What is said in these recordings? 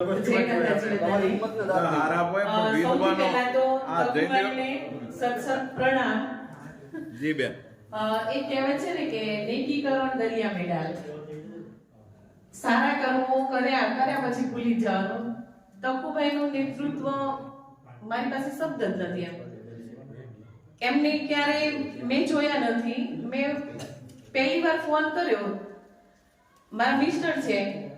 ને સારા કર્મો કર્યા કર્યા પછી ભૂલી જવાનું તકુભાઈનું નેતૃત્વ મારી પાસે શબ્દ જ નથી એમ એમને ક્યારે મેં જોયા નથી મેં પહેલી વાર ફોન કર્યો મારા મિસ્ટર છે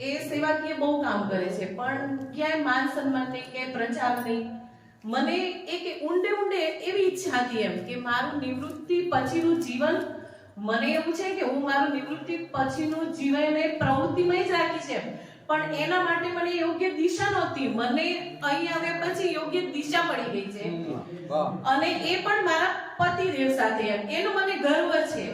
એ સેવાકીય બહુ કામ કરે છે પણ ક્યાંય માન સન્માન નહીં ક્યાંય પ્રચાર નહીં. મને એક ઊંડે ઊંડે એવી ઈચ્છા હતી એમ કે મારું નિવૃત્તિ પછીનું જીવન મને એવું છે કે હું મારું નિવૃત્તિ પછીનું જીવન એ પ્રવૃત્તિમાં જ રાખી છે પણ એના માટે મને યોગ્ય દિશા નહોતી. મને અહીં આવ્યા પછી યોગ્ય દિશા મળી ગઈ છે. અને એ પણ મારા પતિદેવ સાથે એમ. એનો મને ગર્વ છે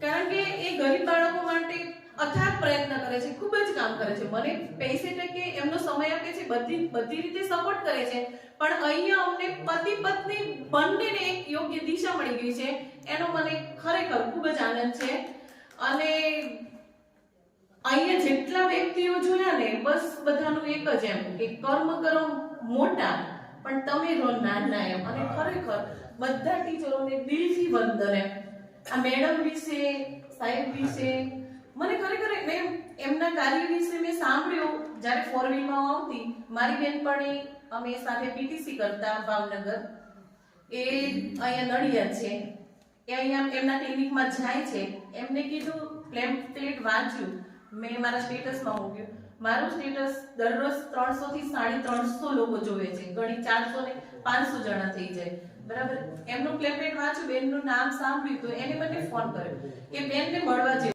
કારણ કે એ ગરીબ બાળકો માટે અથાગ પ્રયત્ન કરે છે, ખૂબ જ કામ કરે છે. મને પૈસે ટકે એમનો સમય આપે છે, બધી બધી રીતે સપોર્ટ કરે છે, પણ અહીંયા અમને પતિ પત્ની બંનેને એક યોગ્ય દિશા મળી ગઈ છે, એનો મને ખરેખર ખૂબ જ આનંદ છે. અને અહીંયા જેટલા વ્યક્તિઓ જોયા ને, બસ બધાનું એક જ એમ કે કર્મ કરો મોટા, પણ તમે રહો નાના એમ. અને ખરેખર બધા ટીચરોને દિલથી વંદન એમ. આ મેડમ વિશે, સાહેબ વિશે મને ખરેખર મેં એમના કાર્ય વિશે મેં સાંભળ્યું, જ્યારે ફોર વ્હીલમાં આવતી, મારી બેનપણી અમે સાથે પીટીસી કરતા ભાવનગર. એ અહીંયા નડિયાદ છે. એ અહીંયા એમના ક્લિનિકમાં જાય છે. એમને કીધું પ્લેમ્પલેટ વાંચ્યું. મેં મારા સ્ટેટસમાં મૂક્યું. મારું સ્ટેટસ દરરોજ ત્રણસો થી સાડી ત્રણસો લોકો જોવે છે. ઘણી ચારસો ને પાંચસો જણા થઈ જાય. બરાબર? એમનું પ્લેમ્પલેટ વાંચ્યું, બેનનું નામ સાંભળ્યું, તો એને મને ફોન કર્યો. કે બેનને મળવા જેવું